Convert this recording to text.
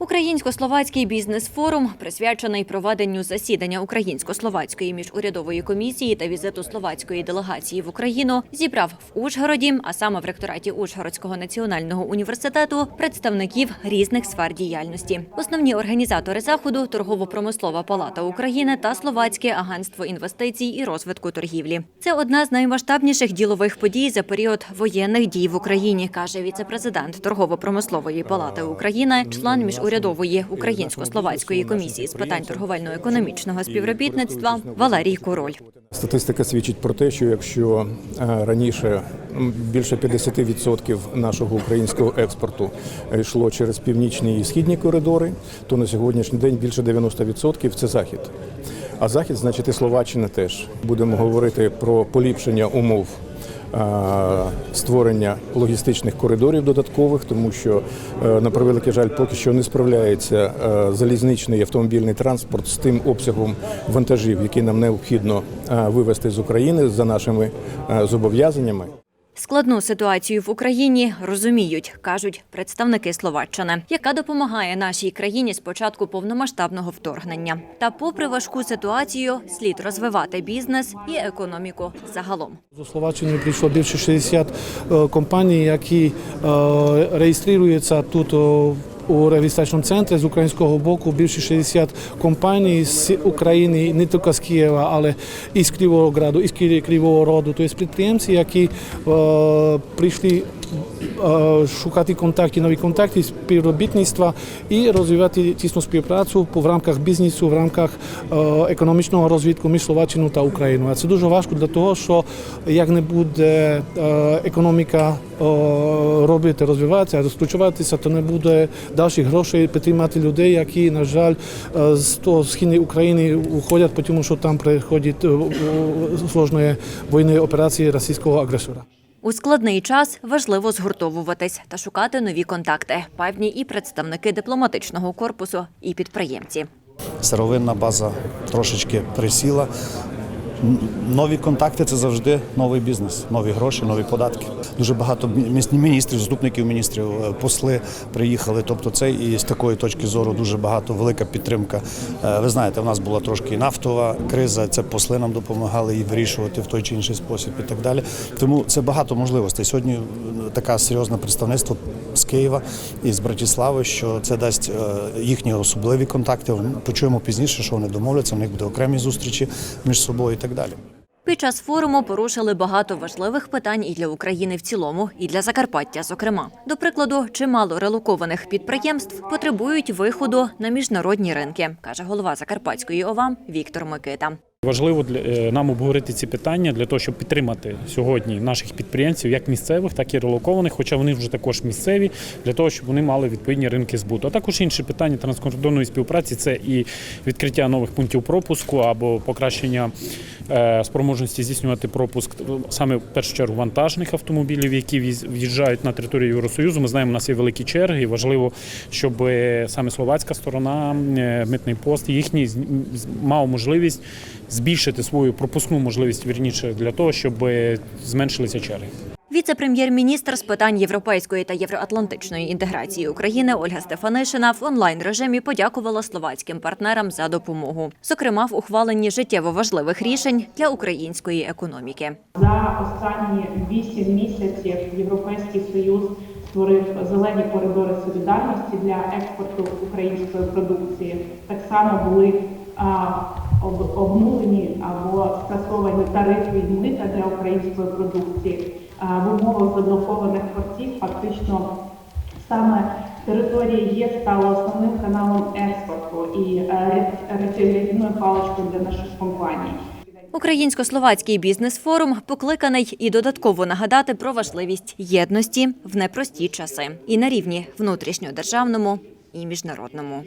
Українсько-словацький бізнес-форум, присвячений проведенню засідання Українсько-словацької міжурядової комісії та візиту словацької делегації в Україну, зібрав в Ужгороді, а саме в ректораті Ужгородського національного університету, представників різних сфер діяльності. Основні організатори заходу торгово-промислова палата України та Словацьке агентство інвестицій і розвитку торгівлі. Це одна з наймасштабніших ділових подій за період воєнних дій в Україні, каже віце-президент торгово-промислової палати України, член міжурядової українсько-словацької комісії з питань торговельно-економічного співробітництва Валерій Король. Статистика свідчить про те, що якщо е, раніше більше 50% нашого українського експорту е, йшло через північні і східні коридори, то на сьогоднішній день більше 90% – це захід. А захід, значить, і Словаччина теж. Будемо говорити про поліпшення умов. Е, Створення логістичних коридорів додаткових, тому що е, на превеликий жаль, поки що не справляється е, залізничний автомобільний транспорт з тим обсягом вантажів, які нам необхідно вивести з України за нашими зобов'язаннями. Складну ситуацію в Україні розуміють, кажуть представники Словаччини, яка допомагає нашій країні з початку повномасштабного вторгнення. Та, попри важку ситуацію, слід розвивати бізнес і економіку загалом. До Словаччини прийшло більше 60 е, компаній, які е, реєструються тут у реєстраційному центрі з українського боку. Більше 60 компаній з України, не тільки з Києва, але і з Кривограду, і з Кри- Кривого Роду. Тобто підприємці, які е, прийшли шукати контакти, нові контакти, співробітництва і розвивати тісну співпрацю в рамках бізнесу, в рамках е, економічного розвитку між Словаччиною та Україною. А це дуже важко для того, що як не буде е, економіка робити, розвиватися, розкручуватися, то не буде далі грошей підтримати людей, які, на жаль, е, з того східної України уходять, тому що там приходять сложні війни операції російського агресора. У складний час важливо згуртовуватись та шукати нові контакти. Певні і представники дипломатичного корпусу, і підприємці. сировинна база трошечки присіла. Нові контакти це завжди новий бізнес, нові гроші, нові податки. Дуже багато міністрів, заступників міністрів, е, посли приїхали. Тобто, це і з такої точки зору дуже багато велика підтримка. Е, Ви знаєте, в нас була трошки і нафтова криза. Це посли нам допомагали її вирішувати в той чи інший спосіб і так далі. Тому це багато можливостей. Сьогодні е, така серйозне представництво з Києва і з Братислави, що це дасть їхні особливі контакти. Почуємо пізніше, що вони домовляться. У них буде окремі зустрічі між собою і так далі. Під час форуму порушили багато важливих питань і для України в цілому, і для Закарпаття, зокрема. До прикладу, чимало релокованих підприємств потребують виходу на міжнародні ринки, каже голова Закарпатської ОВА Віктор Микита. Важливо для е, нам обговорити ці питання для того, щоб підтримати сьогодні наших підприємців, як місцевих, так і релокованих, хоча вони вже також місцеві, для того, щоб вони мали відповідні ринки збуту. А також інші питання транскордонної співпраці це і відкриття нових пунктів пропуску або покращення е, спроможності здійснювати пропуск саме в першу чергу вантажних автомобілів, які в'їжджають на територію Євросоюзу. Ми знаємо, у нас є великі черги. і Важливо, щоб е, саме словацька сторона, е, митний пост їхній мав можливість збільшити свою пропускну можливість вірніше для того, щоб е, зменшилися черги. Віце-прем'єр-міністр з питань європейської та євроатлантичної інтеграції України Ольга Стефанишина в онлайн режимі подякувала словацьким партнерам за допомогу, зокрема в ухваленні життєво важливих рішень для української економіки. За останні вісім місяців Європейський Союз створив зелені коридори солідарності для експорту української продукції. Так само були обнулені або скасовані тарифи мита для української продукції. В умовах заблокованих портів фактично саме територія ЄС стала основним каналом експорту і е, рятівною паличкою для наших компаній. Українсько-словацький бізнес-форум покликаний і додатково нагадати про важливість єдності в непрості часи і на рівні внутрішньодержавному і міжнародному.